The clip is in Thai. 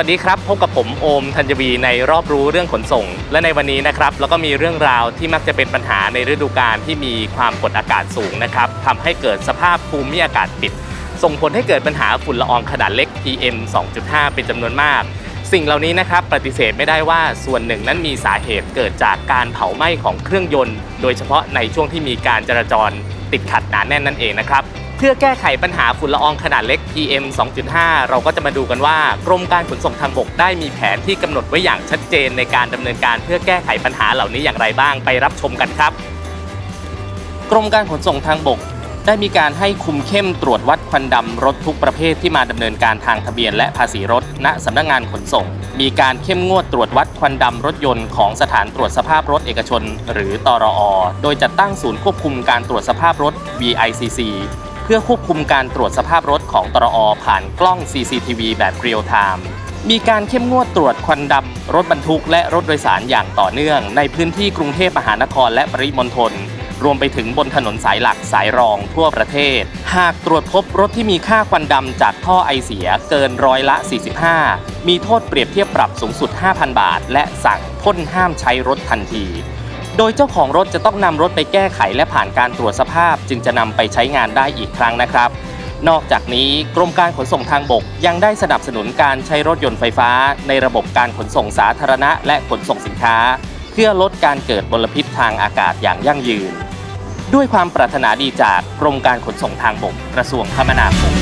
วัสดีครับ พบกับผมโอมธัญวีในรอบรู้เรื่องขนส่ง และในวันนี้นะครับแล้วก็มีเรื่องราวที่มักจะเป็นปัญหาในฤดูกาลที่มีความกดอากาศสูงนะครับทำให้เกิดสภาพภูมิอากาศปิด ส่งผลให้เกิดปัญหาฝุ่นละอองขนาดเล็ก PM 2.5 เป็นจำนวนมาก สิ่งเหล่านี้นะครับปฏิเสธไม่ได้ว่าส่วนหนึ่งนั้นมีสาเหตุเกิดจากการเผาไหม้ของเครื่องยนต์ โดยเฉพาะในช่วงที่มีการจราจรติดขัดหนาแน่นนั่นเองนะครับ เพื่อแก้ไขปัญหาฝุ่นละอองขนาดเล็ก PM 2.5 เราก็จะมาดูกันว่ากรมการขนส่งทางบกได้มีแผนที่กำหนดไว้อย่างชัดเจนในการดำเนินการเพื่อแก้ไขปัญหาเหล่านี้อย่างไรบ้างไปรับชมกันครับ กรมการขนส่งทางบก ได้มีการให้คุมเข้มตรวจวัดควันดำรถทุกประเภทที่มาดำเนินการทางทะเบียนและภาษีรถ ณสำนักงานขนส่ง มีการเข้มงวดตรวจวัดควันดำรถยนต์ของสถานตรวจสภาพรถเอกชน หรือตรอ โดยจัดตั้งศูนย์ควบคุมการตรวจสภาพรถ VICC เพื่อควบคุมการตรวจสภาพรถของตรอผ่านกล้อง CCTV แบบเรียลไทม์มีการเข้มงวดตรวจควันดำรถบรรทุกและรถโดยสารอย่างต่อเนื่อง ในพื้นที่กรุงเทพมหานครและปริมณฑลรวมไปถึงบนถนนสายหลักสายรองทั่วประเทศ หากตรวจพบรถที่มีค่าควันดำจากท่อไอเสียเกินร้อยละ 45 มีโทษเปรียบเทียบปรับสูงสุด 5,000 บาท และสั่งพ่นห้ามใช้รถทันที โดยเจ้าของรถจะต้องนำรถไปแก้ไขและผ่านการตรวจสภาพ จึงจะนำไปใช้งานได้อีกครั้งนะครับ นอกจากนี้กรมการขนส่งทางบกยังได้สนับสนุนการใช้รถยนต์ไฟฟ้า ในระบบการขนส่งสาธารณะ และขนส่งสินค้า เพื่อลดการเกิดมลพิษทางอากาศอย่างยั่งยืน ด้วยความปรารถนาดีจากกรมการขนส่งทางบกกระทรวงคมนาคม